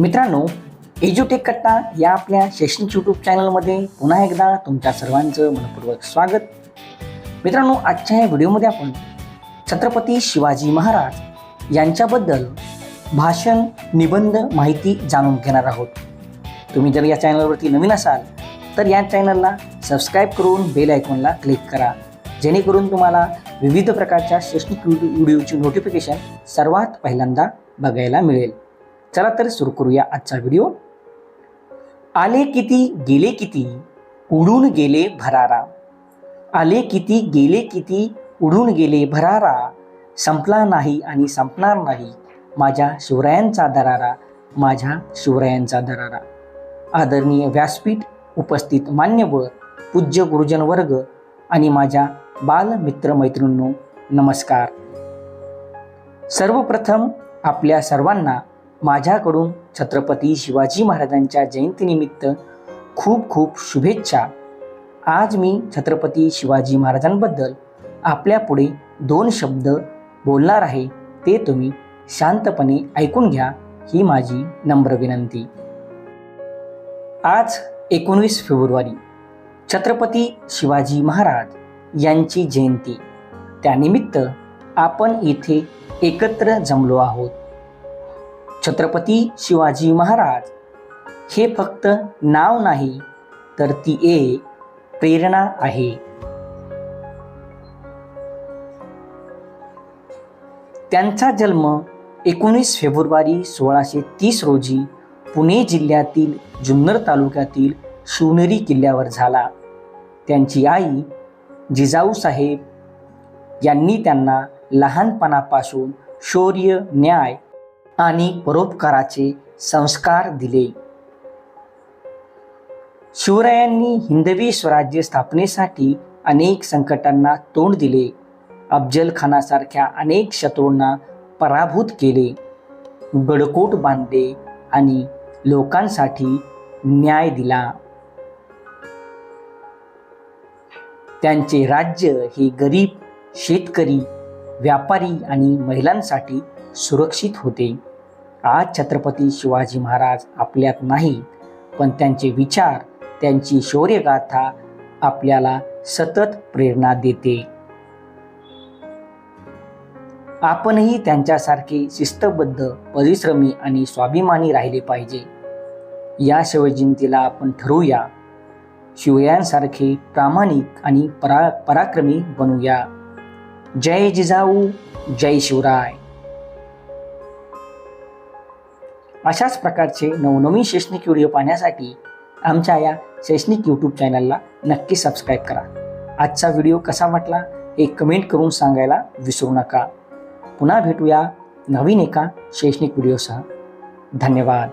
मित्रांनो एज्युटेक कट्टा या आपल्या शैक्षणिक यूट्यूब चॅनलमध्ये पुन्हा एकदा तुमच्या सर्वांचं मनपूर्वक स्वागत. मित्रांनो आजच्या या व्हिडिओमध्ये आपण छत्रपती शिवाजी महाराज यांच्याबद्दल भाषण निबंध माहिती जाणून घेणार आहोत. तुम्ही जर या चॅनलवरती नवीन असाल तर या चॅनलला सबस्क्राईब करून बेल आयकॉनला क्लिक करा. जेणेकरून तुम्हाला विविध प्रकारच्या शैक्षणिक व्हिडिओची नोटिफिकेशन सर्वात पहिल्यांदा बघायला मिळेल. चला तर सुरू करूया आजचा व्हिडिओ आले किती गेले किती उडून गेले भरारा. आले किती गेले किती उडून गेले भरारा. संपला नाही आणि संपणार नाही माझ्या शिवरायांचा दरारा माझ्या शिवरायांचा दरारा. आदरणीय व्यासपीठ उपस्थित मान्यवर पूज्य गुरुजन वर्ग आणि माझ्या बालमित्र मैत्रिणींनो नमस्कार. सर्वप्रथम आपल्या सर्वांना माझ्याकडून छत्रपती शिवाजी महाराजांच्या जयंतीनिमित्त खूप खूप शुभेच्छा. आज मी छत्रपती शिवाजी महाराजांबद्दल आपल्यापुढे दोन शब्द बोलणार आहे ते तुम्ही शांतपणे ऐकून घ्या ही माझी नम्र विनंती. आज एकोणवीस फेब्रुवारी छत्रपती शिवाजी महाराज यांची जयंती. त्यानिमित्त आपण इथे एकत्र जमलो आहोत. छत्रपती शिवाजी महाराज. हे फक्त नाव नाही तर ती एक प्रेरणा आहे. त्यांचा जन्म एकोणीस फेब्रुवारी सोळाशे तीस रोजी पुणे जिल्ह्यातील जुन्नर तालुक्यातील शिवनेरी किल्ल्यावर झाला. त्यांची आई जिजाऊ साहेब यांनी त्यांना लहानपणापासून शौर्य न्याय आणि परोपकाराचे संस्कार दिले. शिवरायांनी हिंदवी स्वराज्य स्थापनेसाठी अनेक संकटांना तोंड दिले. अफजल खानासारख्या अनेक शत्रूंना पराभूत केले. गडकोट बांधले आणि लोकांसाठी न्याय दिला. त्यांचे राज्य हे गरीब शेतकरी व्यापारी आणि महिलांसाठी सुरक्षित होते. आज छत्रपती शिवाजी महाराज आपल्यात नाही? पण त्यांचे विचार त्यांची शौर्यगाथा आपल्याला सतत प्रेरणा देते. आपणही त्यांच्यासारखे शिस्तबद्ध परिश्रमी आणि स्वाभिमानी राहिले पाहिजे. या शिवजयंतीला आपण ठरवूया. शिवयांसारखे प्रामाणिक आणि परा पराक्रमी बनूया. जय जिजाऊ जय शिवराय. अशाच प्रकारचे नवनवीन शैक्षणिक व्हिडिओ पाहण्यासाठी आमच्या या शैक्षणिक यूट्यूब चॅनलला नक्की सबस्क्राईब करा. आजचा व्हिडिओ कसा वाटला हे कमेंट करून सांगायला विसरू नका. पुन्हा भेटूया नवीन एका शैक्षणिक व्हिडिओसह. धन्यवाद.